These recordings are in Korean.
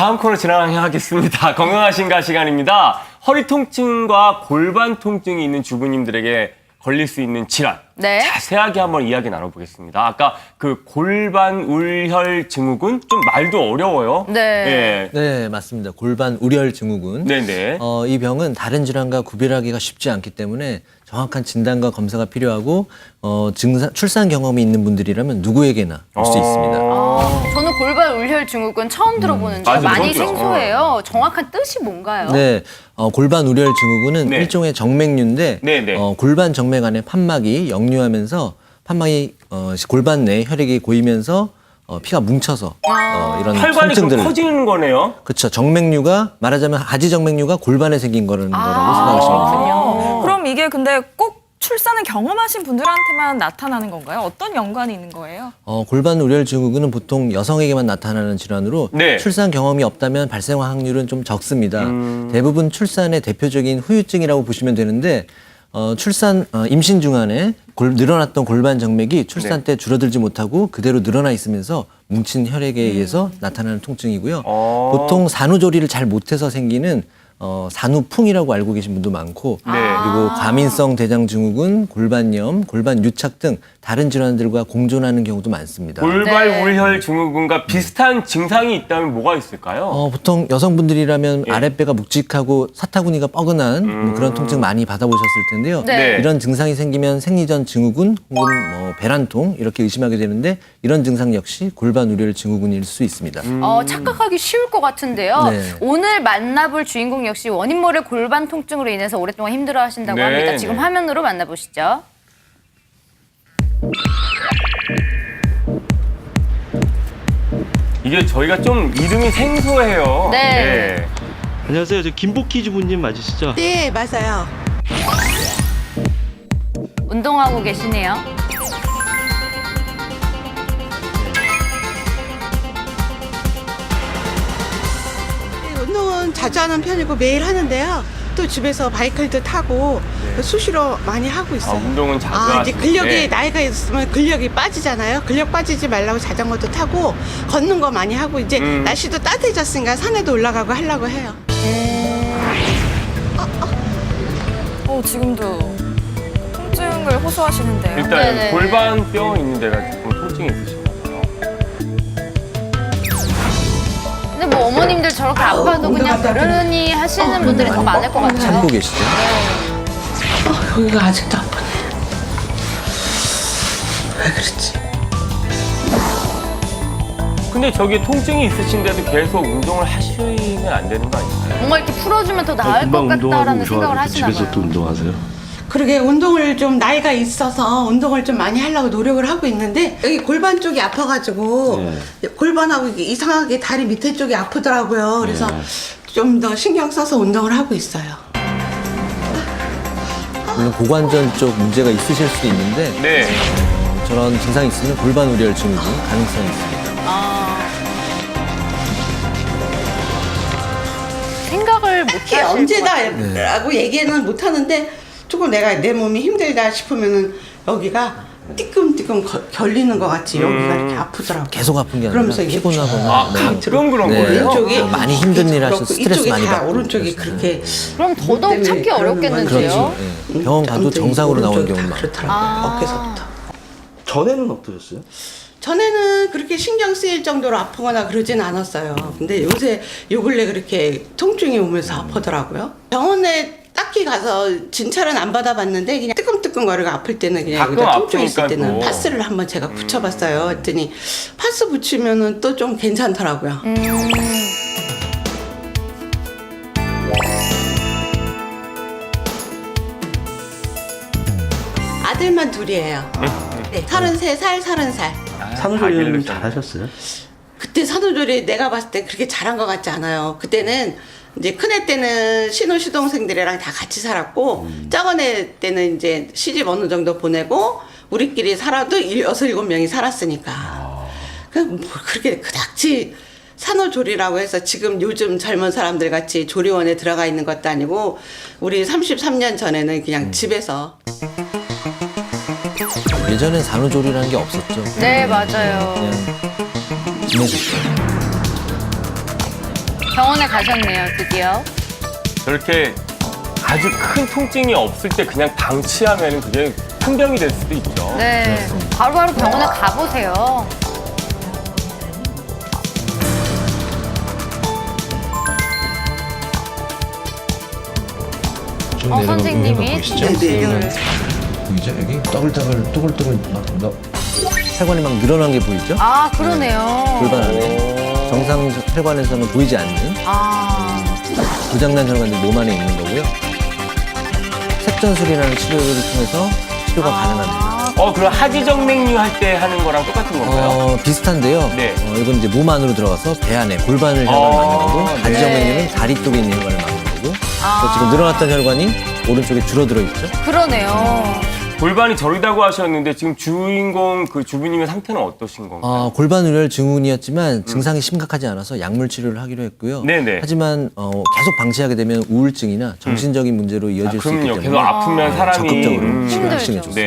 다음 코너 진행하겠습니다. 건강하신가 시간입니다. 허리 통증과 골반 통증이 있는 주부님들에게 걸릴 수 있는 질환 네. 자세하게 한번 이야기 나눠보겠습니다. 아까 그 골반 울혈 증후군 좀 말도 어려워요. 네. 네, 맞습니다. 골반 우렬 증후군. 네, 네. 어, 이 병은 다른 질환과 구별하기가 쉽지 않기 때문에 정확한 진단과 검사가 필요하고 어, 증상, 출산 경험이 있는 분들이라면 누구에게나 올수 어. 있습니다. 아, 저는 골반 울혈 증후군 처음 들어보는데 맞아요, 많이 저도요. 생소해요. 정확한 뜻이 뭔가요? 네, 어, 골반 우렬 증후군은 네. 일종의 정맥류인데 네, 네. 어, 골반 정맥 안에 판막이 역 류하면서 판막이 어, 골반 내에 혈액이 고이면서 어, 피가 뭉쳐서 어, 이런 혈관이 좀 통증들을 커지는 거네요. 그렇죠. 정맥류가 말하자면 하지 정맥류가 골반에 생긴 거라는 아. 거라고 생각하시면 됩니다. 그렇군요. 그럼 이게 근데 꼭 출산을 경험하신 분들한테만 나타나는 건가요? 어떤 연관이 있는 거예요? 어, 골반 우렬 증후군은 보통 여성에게만 나타나는 질환으로 네. 출산 경험이 없다면 발생 확률은 좀 적습니다. 음. 대부분 출산의 대표적인 후유증이라고 보시면 되는데 어, 출산 어, 임신 중간에 골, 늘어났던 골반 정맥이 출산 네. 때 줄어들지 못하고 그대로 늘어나 있으면서 뭉친 혈액에 의해서 나타나는 통증이고요. 어. 보통 산후조리를 잘 못해서 생기는 어, 산후풍이라고 알고 계신 분도 많고 네. 그리고 과민성 대장 증후군, 골반염, 골반 유착 등 다른 질환들과 공존하는 경우도 많습니다. 골반 네. 울혈 증후군과 비슷한 증상이 있다면 뭐가 있을까요? 어, 보통 여성분들이라면 예. 아랫배가 묵직하고 사타구니가 뻐근한 뭐 그런 통증 많이 받아보셨을 텐데요. 네. 이런 증상이 생기면 생리전 증후군 혹은 뭐 배란통 이렇게 의심하게 되는데 이런 증상 역시 골반 우렬 증후군일 수 있습니다. 어, 착각하기 쉬울 것 같은데요. 네. 오늘 만나볼 주인공 역시 원인 모를 골반 통증으로 인해서 오랫동안 힘들어 하신다고 네, 합니다. 지금 네. 화면으로 만나보시죠. 이게 저희가 좀 이름이 생소해요. 네. 안녕하세요. 저 김복희 주부님 맞으시죠? 네, 맞아요. 운동하고 계시네요. 네, 운동은 자주 하는 편이고 매일 하는데요. 또 집에서 바이크도 타고 수시로 많이 하고 아, 있어요. 운동은 자주 아, 이제 하시는데. 근력이 나이가 있으면 근력이 빠지잖아요. 근력 빠지지 말라고 자전거도 타고 걷는 거 많이 하고 이제 음. 날씨도 따뜻해졌으니까 산에도 올라가고 하려고 해요. 어, 지금도 통증을 호소하시는데요. 일단 네네. 골반뼈 있는 데가 조금 통증이 있으신가 근데 뭐 어머님들 저렇게 아파도 그냥 그러니 하시는 분들이 더 많을 것 같아요. 참고 계시죠? 여기가 아직도 아프네. 왜 그렇지? 근데 저기 통증이 있으신데도 계속 운동을 하시면 안 되는 거 아닌가요? 뭔가 이렇게 풀어주면 더 나을 것 금방 운동하고 같다라는 생각을 오셔가지고 하시나 집에서 봐요. 또 운동하세요? 그러게 운동을 좀 나이가 있어서 운동을 좀 많이 하려고 노력을 하고 있는데 여기 골반 쪽이 아파가지고 골반하고 이게 이상하게 다리 밑에 쪽이 아프더라고요. 그래서 좀 더 신경 써서 운동을 하고 있어요. 물론 고관절 쪽 문제가 있으실 수도 있는데 네. 저런 증상이 있으면 골반 증후군 가능성이 있습니다. 생각을 못 이게 하실 것 같아요. 언제다라고 얘기는 못 하는데 조금 내가 내 몸이 힘들다 싶으면은 여기가 띠끔띠끔 거- 결리는 것 같이 여기가 이렇게 아프더라고. 계속 아픈 게 아니라 그러면서 이게 피곤하거나 아, 네. 가끔 그런 네. 거예요? 왼쪽이 많이 힘든 일 하셔서 그렇고 스트레스 이쪽이 많이 다 받고 오른쪽이? 그렇게 그럼 더더욱 때문에 찾기 그러는 어렵겠는데요. 그렇죠. 예. 병원 가도 아무튼 정상으로 오른쪽이 경우는 다 많아요. 그렇더라고요. 아. 어깨서부터. 전에는 어떠셨어요? 전에는 그렇게 신경 쓰일 정도로 아프거나 그러진 않았어요. 근데 요새 요 근래 그렇게 통증이 오면서 아프더라고요. 병원에 딱히 가서 진찰은 안 받아봤는데 그냥 뜨끔뜨끔거리고 아플 때는 그냥 가끔 여기다 통증 있을 아프니까 때는 또. 파스를 한번 제가 붙여봤어요. 했더니 파스 붙이면은 또 좀 괜찮더라고요. 음, 아들만 둘이에요. 네, 33살, 30살. 산후조리는 잘하셨어요? 그때 산후조리 내가 봤을 때 그렇게 잘한 것 같지 않아요. 그때는 이제 큰애 때는 신혼 시동생들이랑 다 같이 살았고 작은 애 때는 이제 시집 어느 정도 보내고 우리끼리 살아도 일- 여섯 일곱 명이 살았으니까 그 뭐 그렇게 그닥지 산후조리라고 해서 지금 요즘 젊은 사람들 같이 조리원에 들어가 있는 것도 아니고 우리 33년 전에는 그냥 집에서 예전엔 산후조리라는 게 없었죠. 네, 맞아요. 그냥 지내셨죠. 병원에 가셨네요, 드디어. 저렇게 아주 큰 통증이 없을 때 그냥 방치하면 그게 큰 병이 될 수도 있죠. 네. 바로바로 병원에 가보세요. 쭉 어, 내려가고 있는 거 선생님이 보이시죠? 진짜 진료를. 보이죠? 여기 떠글떠글 떠글떠글 막 너, 혈관이 막 늘어난 게 보이죠? 아, 그러네요. 골반 안에 정상 혈관에서는 보이지 않는 아, 고장난 혈관들이 몸 안에 있는 거고요. 색전술이라는 치료를 통해서 치료가 가능합니다. 어, 그럼 하지정맥류 할 때 하는 거랑 똑같은 건가요? 어, 비슷한데요. 네. 어, 이건 이제 몸 안으로 들어가서 배 안에 골반을 혈관을 어, 막는 거고 네. 가지정맥류는 다리 쪽에 있는 혈관을 막는 거고 아. 또 지금 늘어났던 혈관이 오른쪽에 줄어들어 있죠. 그러네요. 골반이 저리다고 하셨는데 지금 주인공 그 주부님의 상태는 어떠신 건가요? 어, 골반 우열 증후군이었지만 증상이 심각하지 않아서 약물 치료를 하기로 했고요. 음. 네네. 하지만 어, 계속 방치하게 되면 우울증이나 정신적인 문제로 이어질 수 있기 그럼요. 때문에 계속 아프면 사람이 적극적으로 음, 치료하시는 게 힘들죠. 좋습니다.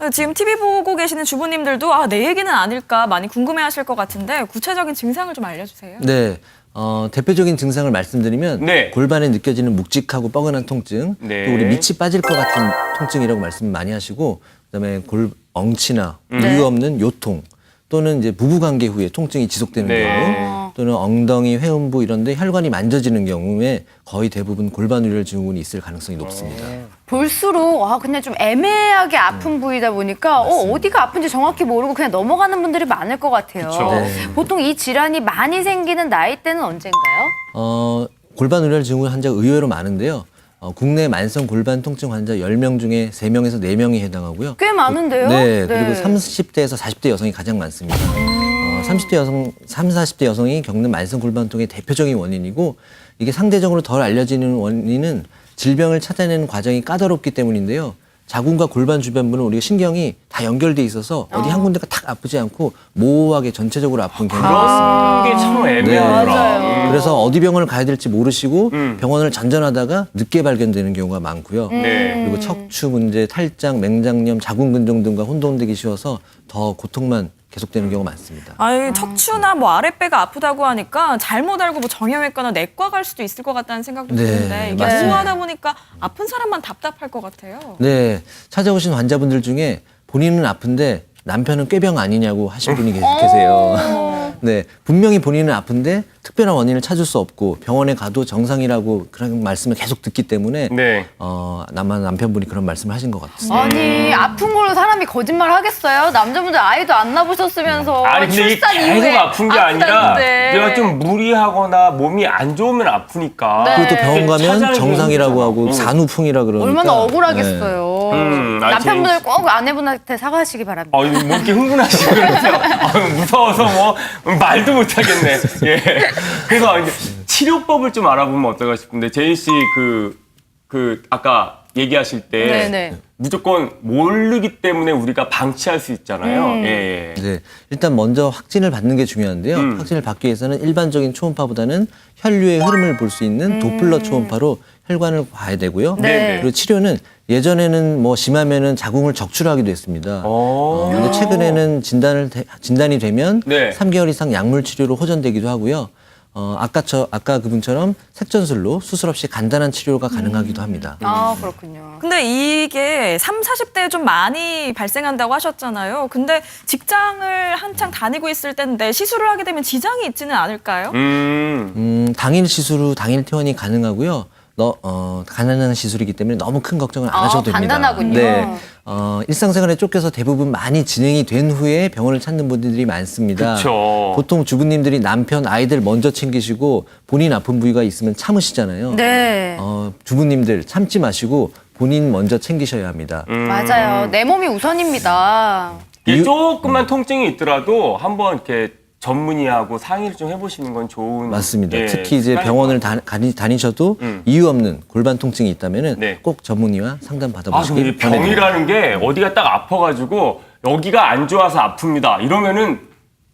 네. 지금 TV 보고 계시는 주부님들도 아, 내 얘기는 아닐까 많이 궁금해하실 것 같은데 구체적인 증상을 좀 알려주세요. 네. 어, 대표적인 증상을 말씀드리면 네. 골반에 느껴지는 묵직하고 뻐근한 통증, 네. 또 우리 밑이 빠질 것 같은 통증이라고 말씀 많이 하시고 그다음에 골 엉치나 음. 이유 없는 요통 또는 이제 부부 관계 후에 통증이 지속되는 네. 경우 또는 엉덩이, 회음부 이런 데 혈관이 만져지는 경우에 거의 대부분 골반 우열 증후군이 있을 가능성이 높습니다. 볼수록 아 근데 좀 애매하게 아픈 부위다 보니까 어, 어디가 아픈지 정확히 모르고 그냥 넘어가는 분들이 많을 것 같아요. 그쵸. 네. 보통 이 질환이 많이 생기는 나이대는 언젠가요? 어, 골반 우열 증후군 환자가 의외로 많은데요. 어, 국내 만성 골반 통증 환자 10명 중에 3명에서 4명이 해당하고요. 꽤 많은데요? 네, 그리고 30대에서 40대 여성이 가장 많습니다. 어, 30대 여성, 30, 40대 여성이 겪는 만성 골반통의 대표적인 원인이고 이게 상대적으로 덜 알려지는 원인은 질병을 찾아내는 과정이 까다롭기 때문인데요. 자궁과 골반 주변부는 우리가 신경이 다 연결돼 있어서 어디 한 군데가 탁 아프지 않고 모호하게 전체적으로 아픈 경우가 있습니다. 그런 게참 네. 애매하더라. 음. 그래서 어디 병원을 가야 될지 모르시고 음. 병원을 전전하다가 늦게 발견되는 경우가 많고요. 네. 그리고 척추 문제, 탈장, 맹장염, 자궁근종 등과 혼동되기 쉬워서 더 고통만 계속되는 경우가 많습니다. 아유, 척추나 뭐 아랫배가 아프다고 하니까 잘못 알고 뭐 정형외과나 내과 갈 수도 있을 것 같다는 생각도 네, 드는데 이게 맞습니다. 모호하다 보니까 아픈 사람만 답답할 것 같아요. 네, 찾아오신 환자분들 중에 본인은 아픈데 남편은 꾀병 아니냐고 하신 분이 계- 어. 계세요. 네, 분명히 본인은 아픈데 특별한 원인을 찾을 수 없고 병원에 가도 정상이라고 그런 말씀을 계속 듣기 때문에 네. 어, 남한 남편분이 그런 말씀을 하신 것 같습니다. 아니 아픈 걸로 사람이 거짓말 하겠어요? 남자분들 아이도 안 낳으셨으면서 아니 근데 이게 출산 계속 이후에 아픈 게 아니라 아프다는데. 내가 좀 무리하거나 몸이 안 좋으면 아프니까 네. 그리고 또 병원 가면 정상이라고 하고 힘들잖아. 산후풍이라 그러니까 얼마나 네. 억울하겠어요. 음, 아, 남편분들 꼭 아내분한테 사과하시기 바랍니다. 어, 이거 뭐 이렇게 흥분하시고 그러세요? 아유, 무서워서 뭐 말도 못하겠네. 예. 그래서 이제 치료법을 좀 알아보면 어떨까 싶은데 제인 씨그그 아까 얘기하실 때 네네. 무조건 모르기 때문에 우리가 방치할 수 있잖아요. 음. 예. 예. 네, 일단 먼저 확진을 받는 게 중요한데요. 음. 확진을 받기 위해서는 일반적인 초음파보다는 혈류의 흐름을 볼 수 있는 도플러 초음파로 혈관을 봐야 되고요. 음. 네. 그리고 치료는 예전에는 뭐 심하면은 자궁을 적출하기도 했습니다. 어. 어, 근데 최근에는 진단을 되- 진단이 되면 네. 3개월 이상 약물 치료로 호전되기도 하고요. 어, 아까 저 아까 그분처럼 색전술로 수술 없이 간단한 치료가 가능하기도 합니다. 아 그렇군요. 근데 이게 3, 40대에 좀 많이 발생한다고 하셨잖아요. 근데 직장을 한창 다니고 있을 때인데 시술을 하게 되면 지장이 있지는 않을까요? 음. 음, 당일 시술 후 당일 퇴원이 가능하고요. 너, 어, 가난한 시술이기 때문에 너무 큰 걱정을 안 아, 하셔도 됩니다. 간단하군요. 네. 어, 일상생활에 쫓겨서 대부분 많이 진행이 된 후에 병원을 찾는 분들이 많습니다. 그쵸. 보통 주부님들이 남편, 아이들 먼저 챙기시고 본인 아픈 부위가 있으면 참으시잖아요. 네. 어, 주부님들 참지 마시고 본인 먼저 챙기셔야 합니다. 음. 맞아요. 내 몸이 우선입니다. 이게 유- 조금만 통증이 있더라도 한번 이렇게 전문의하고 상의를 좀 해보시는 건 좋은 맞습니다. 예, 특히 이제 병원을. 다, 니 다니셔도 음. 이유 없는 골반 통증이 있다면은 네. 꼭 전문의와 상담 아, 근데 받아보시길 이 병이라는 게 어디가 딱 아파가지고 여기가 안 좋아서 아픕니다. 이러면은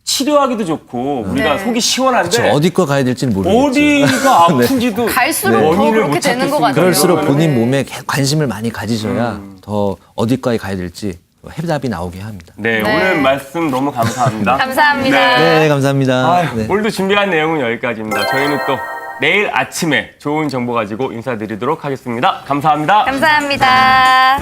치료하기도 좋고 우리가 네. 속이 시원한데 그렇죠. 어디과 가야 될지는 모르겠죠. 어디가 아픈지도 갈수록 더 원인을 그렇게 못 되는 것 찾겠습니다. 같아요. 그럴수록 본인 몸에 개- 관심을 많이 가지셔야 더 어디과에 가야 될지 해답이 나오게 합니다. 네, 네. 오늘 말씀 너무 감사합니다. 감사합니다. 네. 네, 감사합니다. 아유, 네. 오늘도 준비한 내용은 여기까지입니다. 저희는 또 내일 아침에 좋은 정보 가지고 인사드리도록 하겠습니다. 감사합니다. 감사합니다.